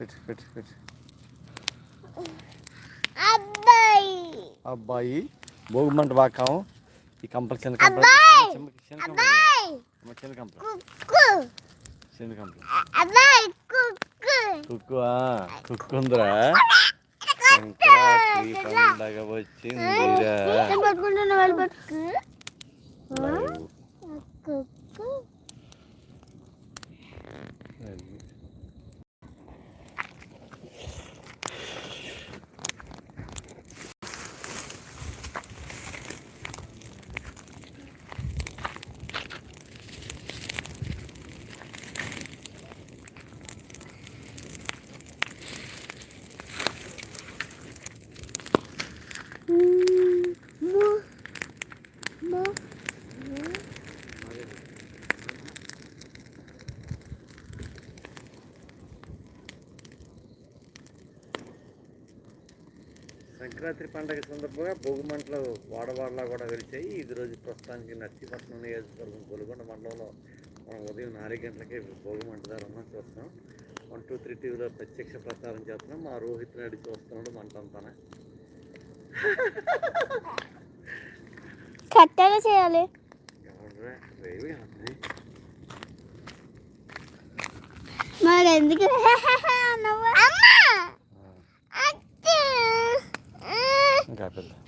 పెట్టు పెట్టు పెట్టు. అబ్బాయి. అబ్బాయి భోగి మంట బాకాం ఈ కంపలు చిన్న కంపలు అబ్బాయి! చిన్న చిన్న కంపలు అబ్బాయి! అమ్మ, చిన్న కంపలు కుక్కు. కుక్కు. ఉందిరా. సంక్రాంతి పండగ వచ్చిందిరా. సంక్రాంతి పండగ సందర్భంగా భోగి మంటలు వాడవాడలా కూడా వెలిచాయి. ఇది రోజు ప్రస్తుతానికి నర్సీపట్నం నియోజకవర్గం కొలుగొండ మండలంలో మనం ఉదయం నాలుగు గంటలకే భోగి మంట ద్వారా ఉన్నాం చూస్తున్నాం. వన్ టూ త్రీ టీవీలో ప్రత్యక్ష ప్రసారం చేస్తున్నాం. మా రోహిత్ నాయుడు చూస్తున్నాడు మంట అంతానే. కట్టగా చేయాలి. మరి ఎందుకు? እንጋብዛለን።